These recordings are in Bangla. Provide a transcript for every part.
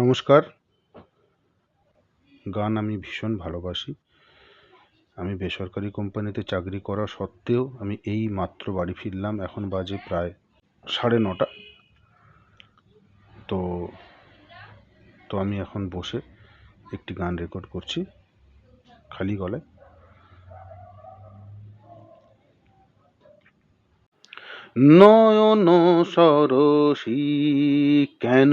নমস্কার। গান আমি ভীষণ ভালোবাসি। আমি বেসরকারি কোম্পানিতে চাকরি করা সত্ত্বেও আমি এই মাত্র বাড়ি ফিরলাম, এখন বাজে প্রায় সাড়ে নটা। তো তো আমি এখন বসে একটি গান রেকর্ড করছি, খালি গলায়। নয়ন সরসী কেন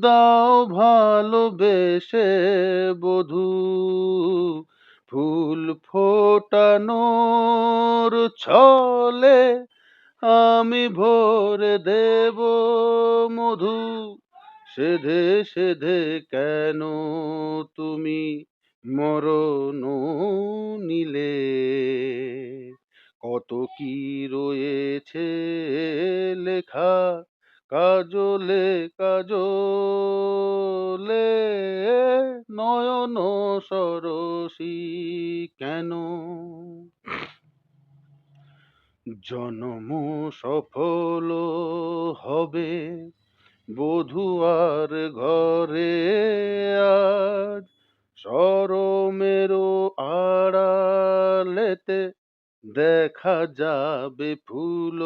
দাও ভালোবেসে বধু, ফুল ফোটানোর ছলে আমি ভরে দেব মধু। সেধে সেধে কেন তুমি মরণ নিলে? কত কি রয়েছে লেখা কাজলে কাজলে নয়ন সরসী কেন? জনম সফল হবে বধুয়ার ঘরে আজ সরমেরও আড়ালেতে দেখা যাবে ফুল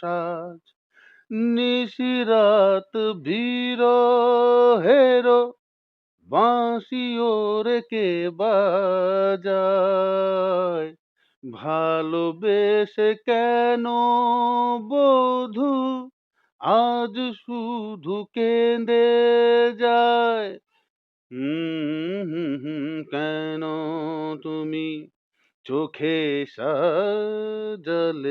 সাজ। নিশিরাত বিরহের বাঁশিও রেখে বাজায়? ভালোবেসে কেন বধু? আজ শুধু কেঁদে যায়। কেন তুমি চোখে সাজলে?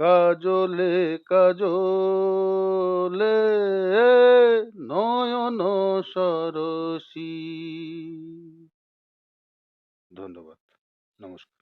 কাজলে কাজলে নয়ন সরসী। ধন্যবাদ নমস্কার।